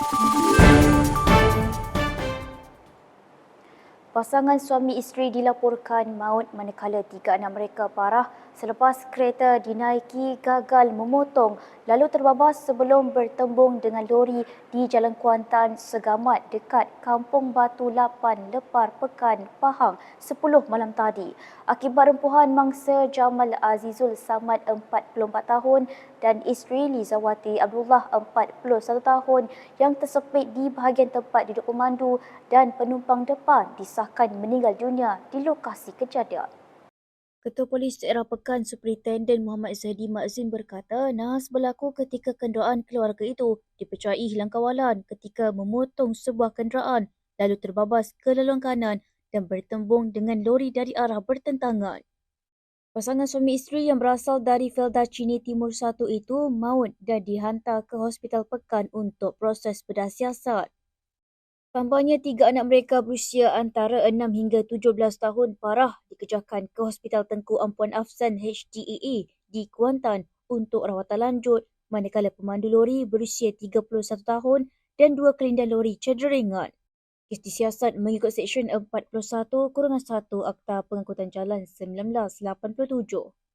Thank you. Pasangan suami isteri dilaporkan maut manakala tiga anak mereka parah selepas kereta dinaiki gagal memotong lalu terbabas sebelum bertembung dengan lori di Jalan Kuantan, Segamat dekat Kampung Batu Lapan, Lepar, Pekan, Pahang 10 malam tadi. Akibat rempuhan mangsa Jamal Azizul Samad 44 tahun dan isteri Lizawati Abdullah 41 tahun yang tersepit di bahagian tempat duduk pemandu dan penumpang depan disahkan meninggal dunia di lokasi kejadian. Ketua Polis Daerah Pekan Superintenden Muhammad Zahdi Makzin berkata nahas berlaku ketika kenderaan keluarga itu dipercayai hilang kawalan ketika memotong sebuah kenderaan lalu terbabas ke laluan kanan dan bertembung dengan lori dari arah bertentangan. Pasangan suami isteri yang berasal dari Felda Cini Timur 1 itu maut dan dihantar ke Hospital Pekan untuk proses bedah siasat. Tambahnya tiga anak mereka berusia antara 6 hingga 17 tahun parah dikejarkan ke Hospital Tengku Ampuan Afsan HDAA di Kuantan untuk rawatan lanjut manakala pemandu lori berusia 31 tahun dan dua kelindan lori cedera ringan. Kes disiasat mengikut Seksyen 41 Kurungan 1 Akta Pengangkutan Jalan 1987.